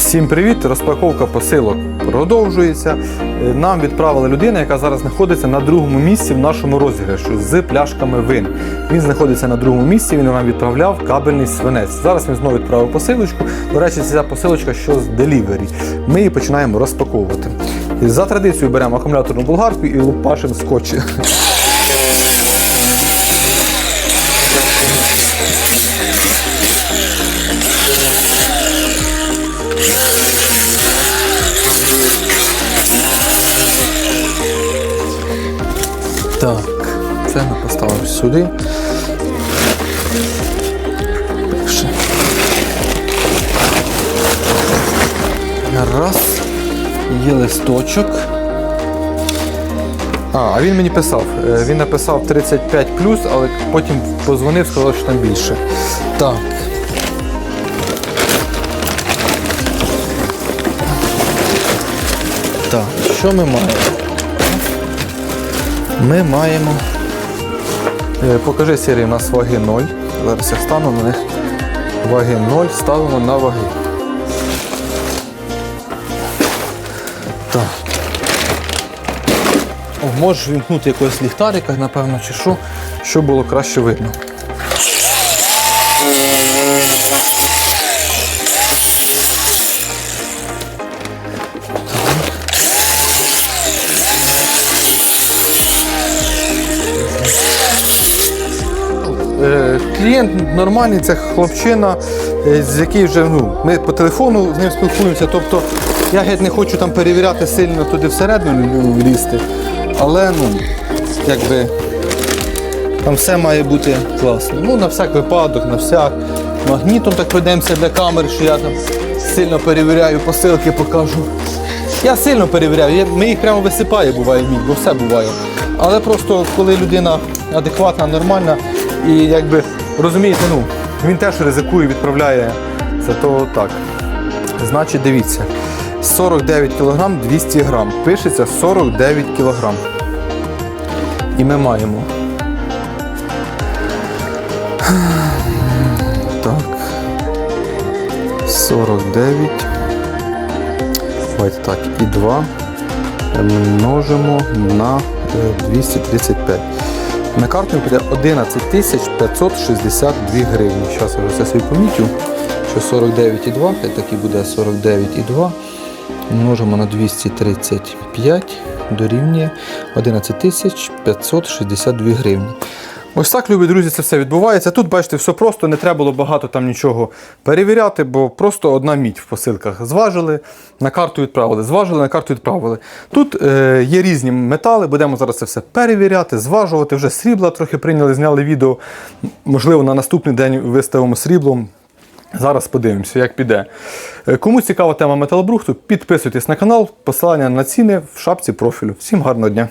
Всім привіт! Розпаковка посилок продовжується. Е, Нам відправила людина, яка зараз знаходиться на другому місці в нашому розіграшу з пляшками вин. Він знаходиться на другому місці, він нам відправляв кабельний свинець. Зараз він знову відправив посилочку. До речі, ця посилочка що з Delivery. Ми її починаємо розпаковувати. За традицією беремо акумуляторну болгарку і лупашимо скотч. Так, це ми поставимо сюди. Ще. Раз. Є листочок. А, а він мені писав. Е, Він написав 35 але потім позвонив, сказав, що там більше. Так. Так, що ми маємо? Ми маємо. Е, Покажи серії, у нас ваги 0. Зараз я стану на них. Ваги 0, ставимо на ваги. Так. Можеш вімкнути якогось ліхтарика, напевно, чи що, щоб було краще видно. Клієнт нормальний, це хлопчина, е, з який вже ну, ми по телефону з ним спілкуємося. Тобто я геть не хочу там перевіряти сильно туди всередину ну, лізти. Але ну, якби там все має бути класно. Ну, на всяк випадок, на всяк. Магнітом так пройдемося для камери, що я там сильно перевіряю, посилки покажу. Я сильно перевіряю, ми їх прямо висипає, буває мій, бо все буває. Але просто коли людина адекватна, нормальна і якби розумієте, ну, він теж ризикує, відправляє це, то так. Значить, дивіться, 49 кг 200 грам. Пишеться 49 кг. І ми маємо. Так. 49. Давайте так, і 2 множимо на е, 235. На карту буде піде 11 562 гривні. Зараз я вже це собі помітю, що 49,2, це так і буде 49,2. Множимо на 235 дорівнює 11 562 гривні. Ось так, любі друзі, це все відбувається. Тут, бачите, все просто, не треба було багато там нічого перевіряти, бо просто одна мідь в посилках. Зважили, на карту відправили, зважили, на карту відправили. Тут е, є різні метали, будемо зараз це все перевіряти, зважувати. Вже срібла трохи прийняли, зняли відео. Можливо, на наступний день виставимо сріблом. Зараз подивимося, як піде. Е, Кому цікава тема металобрухту, підписуйтесь на канал, посилання на ціни в шапці профілю. Всім гарного дня!